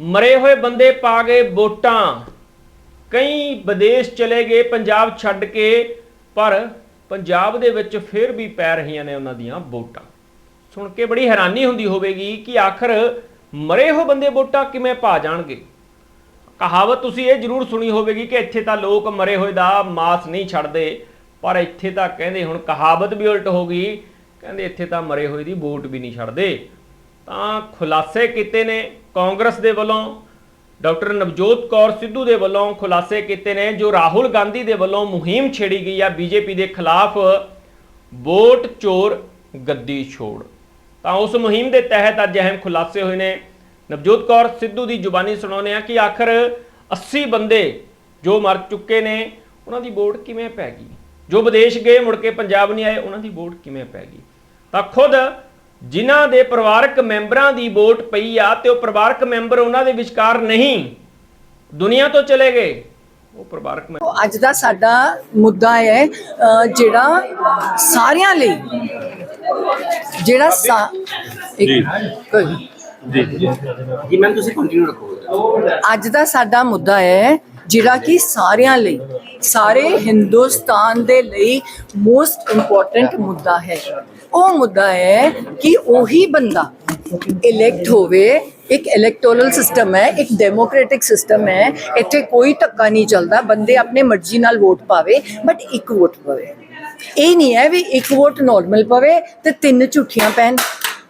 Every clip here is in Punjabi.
ਮਰੇ ਹੋਏ ਬੰਦੇ ਪਾ ਗਏ ਵੋਟਾਂ। ਕਈ ਵਿਦੇਸ਼ ਚਲੇ ਗਏ, ਪੰਜਾਬ ਛੱਡ ਕੇ, ਪਰ ਪੰਜਾਬ ਦੇ ਵਿੱਚ ਫਿਰ ਵੀ ਪੈ ਰਹੀਆਂ ਨੇ ਉਹਨਾਂ ਦੀਆਂ ਵੋਟਾਂ। ਸੁਣ ਕੇ ਬੜੀ ਹੈਰਾਨੀ ਹੁੰਦੀ ਹੋਵੇਗੀ ਕਿ ਆਖਰ ਮਰੇ ਹੋਏ ਬੰਦੇ ਵੋਟਾਂ ਕਿਵੇਂ ਪਾ ਜਾਣਗੇ। ਕਹਾਵਤ ਤੁਸੀਂ ਇਹ ਜ਼ਰੂਰ ਸੁਣੀ ਹੋਵੇਗੀ ਕਿ ਇੱਥੇ ਤਾਂ ਲੋਕ ਮਰੇ ਹੋਏ ਦਾ ਮਾਸ ਨਹੀਂ ਛੱਡਦੇ, ਪਰ ਇੱਥੇ ਤਾਂ ਕਹਿੰਦੇ ਹੁਣ ਕਹਾਵਤ ਵੀ ਉਲਟ ਹੋ ਗਈ, ਕਹਿੰਦੇ ਇੱਥੇ ਤਾਂ ਮਰੇ ਹੋਏ ਦੀ ਵੋਟ ਵੀ ਨਹੀਂ ਛੱਡਦੇ। ਤਾਂ ਖੁਲਾਸੇ ਕੀਤੇ ਨੇ ਕਾਂਗਰਸ ਦੇ ਵੱਲੋਂ, ਡਾਕਟਰ ਨਵਜੋਤ ਕੌਰ ਸਿੱਧੂ ਦੇ ਵੱਲੋਂ ਖੁਲਾਸੇ ਕੀਤੇ ਨੇ, ਜੋ ਰਾਹੁਲ ਗਾਂਧੀ ਦੇ ਵੱਲੋਂ ਮੁਹਿੰਮ ਛੇੜੀ ਗਈ ਆ ਬੀਜੇਪੀ ਦੇ ਖਿਲਾਫ ਵੋਟ ਚੋਰ ਗੱਦੀ ਛੋੜ। ਤਾਂ ਉਸ ਮੁਹਿੰਮ ਦੇ ਤਹਿਤ ਅੱਜ ਅਹਿਮ ਖੁਲਾਸੇ ਹੋਏ ਨੇ। ਨਵਜੋਤ ਕੌਰ ਸਿੱਧੂ ਦੀ ਜ਼ੁਬਾਨੀ ਸੁਣਾਉਂਦੇ ਆ ਕਿ ਆਖਰ 80 ਬੰਦੇ ਜੋ ਮਰ ਚੁੱਕੇ ਨੇ, ਉਹਨਾਂ ਦੀ ਵੋਟ ਕਿਵੇਂ ਪੈ ਗਈ? ਜੋ ਵਿਦੇਸ਼ ਗਏ, ਮੁੜ ਕੇ ਪੰਜਾਬ ਨਹੀਂ ਆਏ, ਉਹਨਾਂ ਦੀ ਵੋਟ ਕਿਵੇਂ ਪੈ ਗਈ? ਤਾਂ ਖੁਦ ਜਿਨ੍ਹਾਂ ਦੇ ਪਰਿਵਾਰਕ ਮੈਂਬਰਾਂ ਦੀ ਵੋਟ ਪਈ ਆ ਤੇ ਉਹ ਪਰਿਵਾਰਕ ਮੈਂਬਰ ਉਹਨਾਂ ਦੇ ਵਿਚਕਾਰ ਨਹੀਂ ਦੁਨੀਆ ਤੋਂ ਚਲੇ ਗਏ ਉਹ ਪਰਿਵਾਰਕ ਮੈਂਬਰ। ਅੱਜ ਦਾ ਸਾਡਾ ਮੁੱਦਾ ਹੈ ਅ, ਜਿਹੜਾ ਸਾਰਿਆਂ ਲਈ ਜਿਹੜਾ ਸਾ ਇੱਕ ਕੋਈ- ਜੀ। ਮੈਮ ਤੁਸੀਂ ਕੰਟੀਨਿਊ ਰੱਖੋ। ਅੱਜ ਦਾ ਸਾਡਾ ਮੁੱਦਾ ਹੈ ਜਿਹੜਾ ਕਿ ਸਾਰਿਆਂ ਲਈ ਸਾਰੇ ਹਿੰਦੁਸਤਾਨ ਦੇ ਲਈ ਮੋਸਟ ਇੰਪੋਰਟੈਂਟ ਮੁੱਦਾ ਹੈ। ਉਹ ਮੁੱਦਾ ਹੈ ਕਿ ਉਹੀ ਬੰਦਾ ਇਲੈਕਟ ਹੋਵੇ, ਇੱਕ ਇਲੈਕਟੋਰਲ ਸਿਸਟਮ ਹੈ, ਇੱਕ ਡੈਮੋਕ੍ਰੈਟਿਕ ਸਿਸਟਮ ਹੈ, ਇੱਥੇ ਕੋਈ ਧੱਕਾ ਨਹੀਂ ਚੱਲਦਾ, ਬੰਦੇ ਆਪਣੇ ਮਰਜ਼ੀ ਨਾਲ ਵੋਟ ਪਾਵੇ ਬਟ ਇੱਕ ਵੋਟ ਪਵੇ। ਇਹ ਨਹੀਂ ਹੈ ਵੀ ਇੱਕ ਵੋਟ ਨਾਰਮਲ ਪਵੇ ਤੇ ਤਿੰਨ ਝੂਠੀਆਂ ਪੈਣ।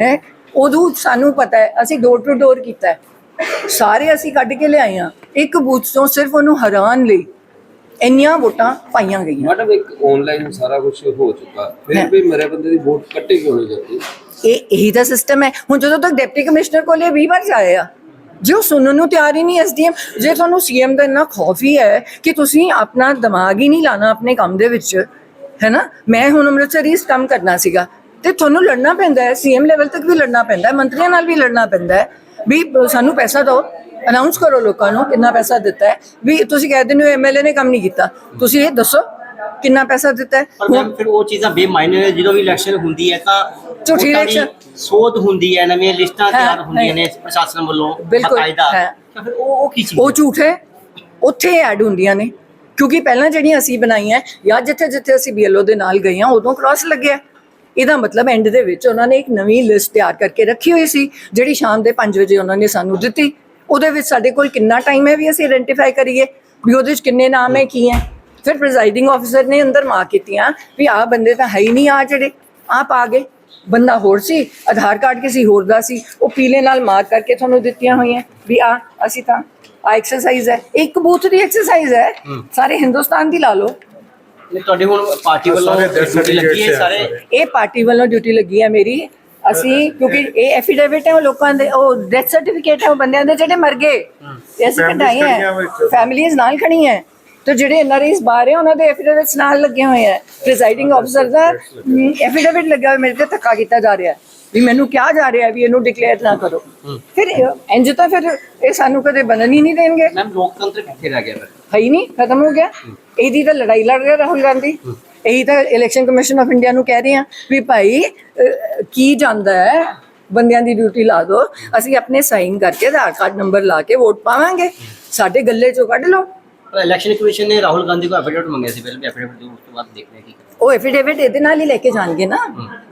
ਹੈ। ਉਦੋਂ ਸਾਨੂੰ ਪਤਾ ਹੈ ਅਸੀਂ ਡੋਰ ਟੂ ਡੋਰ ਕੀਤਾ ਹੈ। ਸਾਰੇ ਅਸੀਂ ਕੱਢ ਕੇ ਲਿਆਏ ਆ ਇੱਕ ਬੂਥ ਤੋਂ ਸਿਰਫ ਉਹਨੂੰ ਹਰਾਉਣ ਲਈ ਇੰਨੀਆਂ ਵੋਟਾਂ ਪਾਈਆਂ ਗਈਆਂ। ਮੈਡਮ ਇੱਕ ਆਨਲਾਈਨ ਸਾਰਾ ਕੁਝ ਹੋ ਚੁੱਕਾ। ਫਿਰ ਵੀ ਮੇਰੇ ਬੰਦੇ ਦੀ ਵੋਟ ਕੱਟੇ ਕਿਉਂ ਨਹੀਂ ਜਾਂਦੀ? ਇਹ ਇਹੀ ਤਾਂ ਸਿਸਟਮ ਹੈ। ਹੁਣ ਜਦੋਂ ਤੱਕ ਡਿਪਟੀ ਕਮਿਸ਼ਨਰ ਕੋਲ ਇਹ 20 ਵਾਰ ਜਾਏ ਆ ਜੇ ਸੁਣਨ ਨੂੰ ਤਿਆਰ ਹੀ ਨਹੀਂ ਐਸਡੀਐਮ ਜੇ ਤੁਹਾਨੂੰ ਸੀਐਮ ਦਾ ਇੰਨਾ ਖੌਫ ਹੀ ਹੈ ਕਿ ਤੁਸੀਂ ਆਪਣਾ ਦਿਮਾਗ ਹੀ ਨਹੀਂ ਲਾਣਾ ਆਪਣੇ ਕੰਮ ਦੇ ਵਿੱਚ ਹੈ ਨਾ? ਮੈਂ ਹੁਣ ਅੰਮ੍ਰਿਤਸਰ ਹੀ ਕੰਮ ਕਰਨਾ ਸੀਗਾ। ਤੇ ਤੁਹਾਨੂੰ ਲੜਨਾ ਪੈਂਦਾ ਹੈ ਸੀਐਮ ਲੈਵਲ ਤੱਕ ਵੀ ਲੜਨਾ ਪੈਂਦਾ ਹੈ ਮੰਤਰੀਆਂ ਨਾਲ ਵੀ ਲੜਨਾ ਪੈਂਦਾ ਹੈ ਵੀ ਸਾਨੂੰ ਪੈਸਾ ਦਿਓ ਅਨਾਉਂਸ ਕਰੋ ਲੋਕਾਂ ਨੂੰ ਕਿੰਨਾ ਪੈਸਾ ਦਿੱਤਾ ਹੈ ਵੀ ਤੁਸੀਂ ਕਹਿ ਦਿੰਦੇ ਹੋ ਐਮਐਲਏ ਨੇ ਕੰਮ ਨਹੀਂ ਕੀਤਾ ਤੁਸੀਂ ਇਹ ਦੱਸੋ ਕਿੰਨਾ ਪੈਸਾ ਦਿੱਤਾ ਹੈ ਪਰ ਮੈਮ ਫਿਰ ਉਹ ਚੀਜ਼ਾਂ ਬੇਮਾਇਨੇ ਨੇ ਜਦੋਂ ਵੀ ਇਲੈਕਸ਼ਨ ਹੁੰਦੀ ਹੈ ਤਾਂ ਝੂਠੀ election। ਸੋਧ ਹੁੰਦੀ ਹੈ ਨਵੀਆਂ ਲਿਸਟਾਂ ਤਿਆਰ ਹੁੰਦੀਆਂ ਨੇ। ਪ੍ਰਸ਼ਾਸਨ ਵੱਲੋਂ ਬਕਾਇਦਾ। ਤਾਂ ਫਿਰ ਉਹ ਉਹ ਕੀ ਚੀਜ਼ ਉਹ? ਝੂਠ ਹੈ ਉੱਥੇ ਐਡ ਹੁੰਦੀਆਂ ਨੇ ਕਿਉਂਕਿ ਪਹਿਲਾਂ ਜਿਹੜੀਆਂ ਅਸੀਂ ਬਣਾਈਆਂ ਜਾਂ ਜਿੱਥੇ ਜਿੱਥੇ ਅਸੀਂ ਬੀਐਲਓ ਦੇ ਨਾਲ ਗਏ ਹਾਂ ਉਦੋਂ ਕ੍ਰਾਸ ਲੱਗਿਆ ਇਹਦਾ ਮਤਲਬ ਐਂਡ ਦੇ ਵਿੱਚ ਉਹਨਾਂ ਨੇ ਇੱਕ ਨਵੀਂ ਲਿਸਟ ਤਿਆਰ ਕਰਕੇ ਰੱਖੀ ਹੋਈ ਸੀ ਜਿਹੜੀ ਸ਼ਾਮ ਦੇ 5 ਵਜੇ ਉਹਨਾਂ ਨੇ ਸਾਨੂੰ ਦਿੱਤੀ। ਉਹਦੇ ਵਿੱਚ ਸਾਡੇ ਕੋਲ ਕਿੰਨਾ ਟਾਈਮ ਹੈ ਵੀ ਅਸੀਂ ਆਇਡੈਂਟੀਫਾਈ ਕਰੀਏ? ਵੀ ਉਹਦੇ ਵਿੱਚ ਕਿੰਨੇ ਨਾਮ ਹੈ ਕੀ ਹੈ? ਫਿਰ ਪ੍ਰੈਜ਼ਾਈਡਿੰਗ ਆਫੀਸਰ ਨੇ ਅੰਦਰ ਮਾਰ ਕੀਤੀਆਂ ਵੀ ਆਹ ਬੰਦੇ ਤਾਂ ਹੈ ਹੀ ਨਹੀਂ ਆ ਜਿਹੜੇ ਆਪ ਆ ਗਏ। ਬੰਦਾ ਹੋਰ ਸੀ ਆਧਾਰ ਕਾਰਡ ਕਿਸੇ ਹੋਰ ਦਾ ਸੀ ਉਹ ਪੀਲੇ ਨਾਲ ਮਾਰ ਕਰਕੇ ਤੁਹਾਨੂੰ ਦਿੱਤੀਆਂ ਹੋਈਆਂ। ਵੀ ਆ ਅਸੀਂ ਤਾਂ ਆ ਐਕਸਰਸਾਈਜ਼ ਹੈ। ਇੱਕ ਬੂਥ ਦੀ ਐਕਸਰਸਾਈਜ਼ ਹੈ। ਸਾਰੇ ਹਿੰਦੁਸਤਾਨ ਦੀ ਲਾ ਲਓ। ਨਹੀਂ, ਤੁਹਾਡੇ ਹੁਣ ਪਾਰਟੀ ਵੱਲੋਂ ਡਿਊਟੀ ਲੱਗੀ ਹੈ ਸਾਰੇ? ਇਹ ਪਾਰਟੀ ਵੱਲੋਂ ਡਿਊਟੀ ਲੱਗੀ ਹੈ ਮੇਰੀ। ਅਸੀਂ ਕਿਉਂਕਿ ਇਹ ਐਫੀਡੇਵਿਟ ਹੈ ਉਹ ਲੋਕਾਂ ਦੇ ਉਹ ਡੈਥ ਸਰਟੀਫਿਕੇਟ ਹੈ ਉਹ ਬੰਦਿਆਂ ਦੇ ਜਿਹੜੇ ਮਰ ਗਏ। ਇਹ ਅਸੀਂ ਕਢਾਏ ਹੈ। ਫੈਮਿਲੀਆਂ ਨਾਲ ਖੜੀ ਹੈ। ਤੇ ਜਿਹੜੇ ਐਨਆਰਆਈਸ ਬਾਹਰ ਹੈ ਉਹਨਾਂ ਦੇ ਐਫੀਡੇਵਿਟਸ ਨਾਲ ਲੱਗੇ ਹੋਏ ਹੈ। ਪ੍ਰੀਜ਼ਾਈਡਿੰਗ ਆਫੀਸਰ ਦਾ ਐਫੀਡੇਵਿਟ ਲੱਗਿਆ ਹੋਇਆ ਮੇਰੇ ਤੇ ਧੱਕਾ ਕੀਤਾ ਜਾ ਰਿਹਾ ਹੈ। ਵੀ ਮੈਨੂੰ ਕਿਹਾ ਜਾ ਰਿਹਾ ਵੀ ਇਹਨੂੰ ਡਿਕਲੇਅਰ ਨਾ ਕਰੋ। ਫਿਰ ਇੰਝ ਤਾਂ ਫਿਰ ਇਹ ਸਾਨੂੰ ਕਦੇ ਬਣਨ ਹੀ ਨਹੀਂ ਦੇਣਗੇ। ਮੈਮ ਲੋਕਤੰਤਰ ਕਿੱਥੇ ਰਹਿ ਗਿਆ ਫਿਰ? ਹੈ ਹੀ ਨਹੀਂ ਖਤਮ ਹੋ ਗਿਆ। ਇਹਦੀ ਤਾਂ ਲੜਾਈ ਲੜ ਰਿਹਾ ਰਾਹੁਲ ਗਾਂਧੀ। ਇਹੀ ਤਾਂ ਇਲੈਕਸ਼ਨ ਕਮਿਸ਼ਨ ਆਫ ਇੰਡੀਆ ਨੂੰ ਕਹਿ ਰਹੇ ਆ ਵੀ ਭਾਈ ਕੀ ਜਾਂਦਾ ਹੈ? ਬੰਦਿਆਂ ਦੀ ਡਿਊਟੀ ਲਾ ਦਿਓ ਅਸੀਂ ਆਪਣੇ ਸਾਈਨ ਕਰਕੇ ਆਧਾਰ ਕਾਰਡ ਨੰਬਰ ਲਾ ਕੇ ਵੋਟ ਪਾਵਾਂਗੇ। ਸਾਡੇ ਗੱਲੇ ਚੋਂ ਕੱਢ ਲਓ। ਇਲੈਕਸ਼ਨ ਕਮਿਸ਼ਨ ਨੇ ਰਾਹੁਲ ਗਾਂਧੀ ਕੋ ਐਫੀਡੇਵਿਟ ਮੰਗਿਆ ਸੀ ਪਹਿਲੇ ਵੀ ਐਫੀਡੇਵਿਟ ਦਿਓ ਉਸ ਤੋਂ ਬਾਅਦ ਦੇਖਦੇ ਹਾਂ ਕੀ ਕਰਦੇ ਉਹ ਐਫੀਡੇਵਿਟ ਇਹਦੇ ਨਾਲ ਹੀ ਲੈ ਕੇ ਜਾਣਗੇ ਨਾ।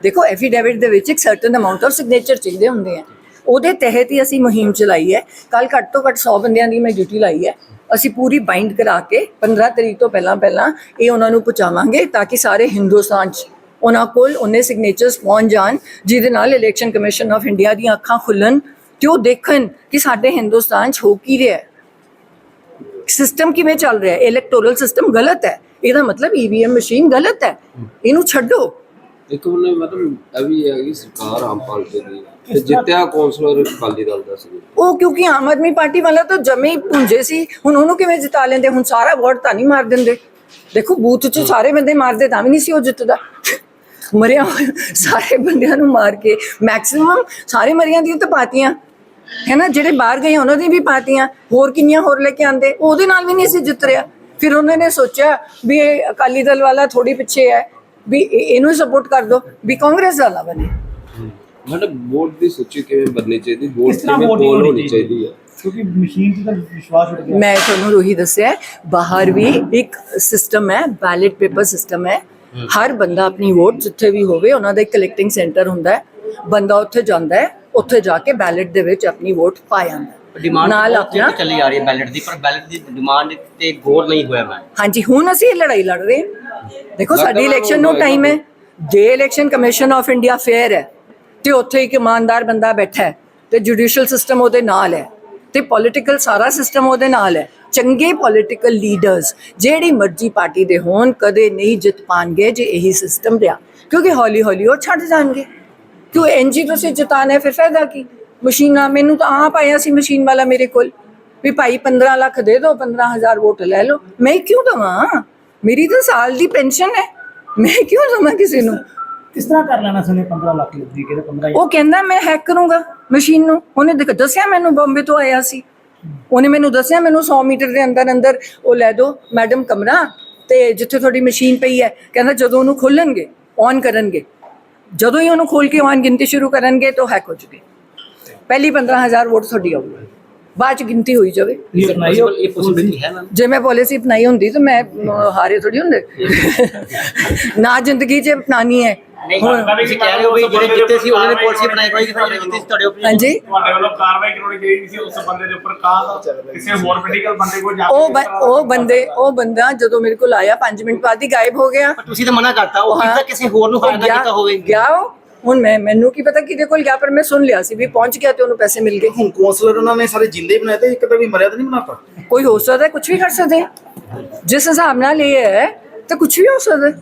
ਦੇਖੋ ਐਫੀਡੇਵਿਟ ਦੇ ਵਿੱਚ ਇੱਕ ਸਰਟਨ ਅਮਾਉਂਟ ਆਫ ਸਿਗਨੇਚਰ ਚਾਹੀਦੇ ਹੁੰਦੇ ਆ। ਉਹਦੇ ਤਹਿਤ ਹੀ ਅਸੀਂ ਮੁਹਿੰਮ ਚਲਾਈ ਹੈ। ਕੱਲ ਘੱਟ ਤੋਂ ਘੱਟ 100 ਬੰਦਿਆਂ ਦੀ ਮੈਂ ਡਿਊਟੀ ਲਾਈ ਹੈ। ਅਸੀਂ ਪੂਰੀ ਬਾਈਂਡ ਕਰਾ ਕੇ 15 ਤਰੀਕ ਤੋਂ ਪਹਿਲਾਂ ਪਹਿਲਾਂ ਇਹ ਉਹਨਾਂ ਨੂੰ ਪਹੁੰਚਾਵਾਂਗੇ ਤਾਂ ਕਿ ਸਾਰੇ ਹਿੰਦੁਸਤਾਨ 'ਚ ਉਹਨਾਂ ਕੋਲ ਉਹਨੇ ਸਿਗਨੇਚਰਸ ਪਹੁੰਚ ਜਾਣ ਜਿਹਦੇ ਨਾਲ ਇਲੈਕਸ਼ਨ ਕਮਿਸ਼ਨ ਆਫ ਇੰਡੀਆ ਦੀਆਂ ਅੱਖਾਂ ਖੁੱਲਣ ਤੇ ਉਹ ਦੇਖਣ ਕਿ ਸਾਡੇ ਹਿੰਦੁਸਤਾਨ 'ਚ ਹੋ ਕੀ ਰਿਹਾ ਹੈ। ਸਿਸਟਮ ਕਿਵੇਂ ਚੱਲ ਰਿਹਾ ਹੈ? ਇਲੈਕਟੋਰਲ ਸਿਸਟਮ ਗਲਤ ਹੈ। ਇਹਦਾ ਮਤਲਬ ਈਵੀਐਮ ਮਸ਼ੀਨ ਗਲਤ ਹੈ। ਇਹਨੂੰ ਛੱਡੋ। ਇੱਕ ਉਹਨੇ ਮਤਲਬ ਇਹ ਵੀ ਹੈ ਕਿ ਸਰਕਾਰ ਆਮ ਪਾਰਟੀ ਦੀ ਤੇ ਜਿੱਤਿਆ ਕੌਂਸਲਰ ਅਕਾਲੀ ਦਲ ਦਾ ਸੀ। ਉਹ ਕਿਉਂਕਿ ਆਮ ਆਦਮੀ ਪਾਰਟੀ ਵਾਲਾ ਤਾਂ ਜਮੇ ਹੀ ਪੁੰਜੇ ਸੀ। ਹੁਣ ਉਹਨੂੰ ਕਿਵੇਂ ਜਿਤਾ ਲੈਂਦੇ? ਹੁਣ ਸਾਰਾ ਵੋਟ ਤਾਂ ਨਹੀਂ ਮਾਰ ਦਿੰਦੇ। ਦੇਖੋ ਬੂਥ 'ਚ ਸਾਰੇ ਬੰਦੇ ਮਾਰਦੇ ਤਾਂ ਵੀ ਨਹੀਂ ਸੀ ਉਹ ਜਿੱਤਦਾ। ਮਰਿਆ ਸਾਰੇ ਬੰਦਿਆਂ ਨੂੰ ਮਾਰ ਕੇ। ਮੈਕਸਿਮਮ ਸਾਰੇ ਮਰੀਆਂ ਦੀਆਂ ਤਾਂ ਪਾਤੀਆਂ। ਹੈ ਨਾ ਜਿਹੜੇ ਬਾਹਰ ਗਏ ਉਹਨਾਂ ਦੀ ਵੀ ਪਾਤੀਆਂ ਹੋਰ ਕਿੰਨੀਆਂ ਹੋਰ ਲੈ ਕੇ ਆਂਦੇ ਉਹਦੇ ਨਾਲ ਵੀ ਨਹੀਂ ਸੀ ਜਿੱਤ ਰਿਹਾ। ਫਿਰ ਉਹਨਾਂ ਨੇ ਸੋਚਿਆ ਵੀ ਇਹ ਅਕਾਲੀ ਦਲ ਵਾਲਾ ਥੋੜੀ ਪਿੱਛੇ ਹੈ ਵੀ ਇਹ- ਇਹਨੂੰ ਸਪੋਰਟ ਕਰ ਦੋ ਵੀ ਕਾਂਗਰਸ ਵਾਲਾ ਬਣੇ। ਮਤਲਬ ਵੋਟ ਦੀ ਸੂਚੀ ਕਿਵੇਂ ਬਣਨੀ ਚਾਹੀਦੀ? ਵੋਟ ਕਿਵੇਂ ਪੋਲ ਹੋਣੀ ਹੋਣੀ ਚਾਹੀਦੀ। ਹੈ? ਕਿਉਂਕਿ ਮਸ਼ੀਨ ਤੇ ਤਾਂ ਵਿਸ਼ਵਾਸ ਉੱਠ ਗਿਆ। ਮੈਂ ਤੁਹਾਨੂੰ ਰੋਹੀ ਦੱਸਿਆ ਬਾਹਰ ਵੀ ਇੱਕ ਸਿਸਟਮ ਹੈ ਬੈਲਟ ਪੇਪਰ ਸਿਸਟਮ ਹੈ। ਹਰ ਬੰਦਾ ਆਪਣੀ ਵੋਟ ਜਿੱਥੇ ਵੀ ਹੋਵੇ ਉਹਨਾਂ ਦਾ ਇੱਕ ਕਲੈਕਟਿੰਗ ਸੈਂਟਰ ਹੁੰਦਾ ਹੈ। ਬੰਦਾ ਉੱਥੇ ਜਾਂਦਾ ਹੈ ਉੱਥੇ ਜਾ ਕੇ ਬੈਲਟ ਦੇ ਵਿੱਚ ਆਪਣੀ ਵੋਟ ਪਾ ਜਾਂਦਾ। ਡਿਮਾਂਡ ਨਾਲ ਆਪਣਾ ਚੱਲੀ ਆ ਰਹੀ ਹੈ ਬੈਲਟ ਦੀ ਪਰ ਬੈਲਟ ਦੀ ਡਿਮਾਂਡ ਤੇ ਗੌਰ ਨਹੀਂ ਹੋਇਆ ਮੈਂ। ਹਾਂਜੀ ਹੁਣ ਅਸੀਂ ਇਹ ਲੜਾਈ ਲੜ ਰਹੇ ਹਾਂ। ਦੇਖੋ ਸਾਡੀ ਇਲੈਕਸ਼ਨ ਨੂੰ ਟਾਈਮ ਹੈ। ਜੇ election commission of India fair ਹੈ ਤੇ ਉੱਥੇ ਇੱਕ ਇਮਾਨਦਾਰ ਬੰਦਾ ਬੈਠਾ ਹੈ ਤੇ ਜੁਡੀਸ਼ੀਅਲ ਸਿਸਟਮ ਉਹਦੇ ਨਾਲ ਹੈ ਤੇ ਪੋਲਿਟੀਕਲ ਸਾਰਾ ਸਿਸਟਮ ਉਹਦੇ ਨਾਲ ਹੈ। ਚੰਗੇ ਪੋਲਿਟੀਕਲ ਲੀਡਰਸ ਜਿਹੜੀ ਮਰਜ਼ੀ ਪਾਰਟੀ ਦੇ ਹੋਣ ਕਦੇ ਨਹੀਂ ਜਿੱਤ ਪਾਣਗੇ ਜੇ ਇਹੀ ਸਿਸਟਮ ਰਿਹਾ। ਕਿਉਂਕਿ ਹੌਲੀ ਹੌਲੀ ਉਹ ਛੱਡ ਜਾਣਗੇ। ਕਿਉਂ ਐਨਜੀ ਤੁਸੀਂ ਜਿਤਾਣਾ ਫਿਰ ਫਾਇਦਾ ਕੀ? ਮਸ਼ੀਨਾਂ ਮੈਨੂੰ ਤਾਂ ਆਪ ਆਇਆ ਸੀ ਮਸ਼ੀਨ ਵਾਲਾ ਮੇਰੇ ਕੋਲ। ਵੀ ਭਾਈ 15 ਲੱਖ ਦੇ ਦਿਓ 15000 ਵੋਟ ਲੈ ਲਓ। ਮੈਂ ਕਿਉਂ ਦਵਾਂ? ਮੇਰੀ ਤਾਂ ਸਾਲ ਦੀ ਪੈਨਸ਼ਨ ਹੈ। ਮੈਂ ਕਿਉਂ ਦਵਾਂ ਕਿਸੇ ਨੂੰ? ਕਿਸ ਤਰ੍ਹਾਂ ਕਰ ਲੈਣਾ ਸੀ ਉਹਨੇ 15 ਲੱਖ ਦੀ ਕਿਹਦੇ 15 ਉਹ ਕਹਿੰਦਾ ਮੈਂ ਹੈਕ ਕਰੂੰਗਾ ਮਸ਼ੀਨ ਨੂੰ। ਉਹਨੇ ਦੇਖ ਦੱਸਿਆ ਮੈਨੂੰ ਬੰਬੇ ਤੋਂ ਆਇਆ ਸੀ। ਉਹਨੇ ਮੈਨੂੰ ਦੱਸਿਆ ਮੈਨੂੰ 100 ਮੀਟਰ ਦੇ ਅੰਦਰ ਅੰਦਰ ਉਹ ਲੈ ਦਿਓ ਮੈਡਮ ਕਮਰਾ ਤੇ ਜਿੱਥੇ ਤੁਹਾਡੀ ਮਸ਼ੀਨ ਪਈ ਹੈ। ਕਹਿੰਦਾ ਜਦੋਂ ਉਹਨੂੰ ਖੋਲਣਗੇ ਔਨ ਕਰਨਗੇ। ਜਦੋਂ ਹੀ ਉਹਨੂੰ ਖੋਲ ਕੇ ਔਨ ਗਿਣਤੀ ਸ਼ੁਰੂ ਕਰਨਗੇ ਤਾਂ ਹੈਕ ਹੋ ਜੂਗੀ। ਪਹਿਲੀ 15000 ਵੋਟ ਤੁਹਾਡੀ ਆਊਗੀ। ਬਾਅਦ ਚ ਗਿਣਤੀ ਹੋਈ ਜਾਵੇ। ਉਹ- ਜੇ ਮੈਂ ਪਾਲਿਸੀ ਅਪਣਾਈ ਹੁੰਦੀ ਤਾਂ ਮੈਂ ਹਾਰੇ ਥੋੜੀ ਹੁੰਦੇ। ਨਾ ਜ਼ਿੰਦਗੀ 'ਚ ਅਪਣਾਣੀ ਹੈ। ਨਹੀਂ ਤੁਸੀਂ ਕਹਿ ਰਹੇ ਹੋ ਵੀ ਜਿਹੜੇ ਜਿੱਤੇ ਸੀ ਉਹਨਾਂ ਨੇ ਪਾਲਿਸੀ ਬਣਾਈ ਹੋਈ ਕਿ ਜਿਹੜੇ ਜਿੱਤੇ ਸੀ। ਤੁਹਾਡੇ ਉੱਪਰ ਹਾਂਜੀ। ਤੁਹਾਡੇ ਵੱਲੋਂ ਕਾਰਵਾਈ ਕਰਵਾਉਣੀ ਚਾਹੀਦੀ ਸੀ ਉਸ ਬੰਦੇ ਦੇ ਉੱਪਰ ਕਾਂ ਕਿਸੇ ਹੋਰ ਪੋਲੀਟੀਕਲ ਬੰਦੇ ਕੋਲ ਜਾ ਕੇ ਉਹ ਬ- ਉਹ ਬੰਦੇ ਉਹ ਬੰਦਾ ਜਦੋਂ ਮੇਰੇ ਕੋਲ ਆਇਆ 5 ਮਿੰਟ ਬਾਅਦ ਹੀ ਗਾਇਬ ਹੋ ਗਿਆ। ਪਰ ਤੁਸੀਂ ਤਾਂ ਮਨਾ ਕਰਤਾ ਉਹ ਹਾਂ। ਕਿਤਾ ਕਿਸੇ ਹੋਰ ਨੂੰ ਉਹ ਹਾਇਰ ਨਾ ਗਿਆ- ਕੀਤਾ ਹੋਵੇ? ਗਿਆ ਉਹ। ਹੁਣ ਮੈਂ ਮੈਨੂੰ ਕੀ ਪਤਾ ਕਿਹਦੇ ਕੋਲ ਗਿਆ ਪਰ ਮੈਂ ਸੁਣ ਲਿਆ ਸੀ ਵੀ ਪਹੁੰਚ ਗਿਆ ਤੇ ਉਹਨੂੰ ਪੈਸੇ ਮਿਲ ਗਏ। ਹੁਣ ਕੌਂਸਲਰ ਉਹਨਾਂ ਨੇ ਸਾਰੇ ਜਿੰਦੇ ਬਣਾਏ ਤੇ ਇੱਕ ਤਾਂ ਵੀ ਮਰਿਆ ਤਾਂ ਨਹੀਂ ਬਣਾਤਾ? ਕੋਈ ਹੋ ਸਕਦਾ ਕੁਝ ਵੀ ਕਰ ਸਕਦੇ। ਜਿਸ ਹਿਸਾਬ ਨਾਲ ਇਹ ਹੈ ਤਾਂ ਕੁਝ ਵੀ ਹੋ ਸਕਦਾ। ਹੈ।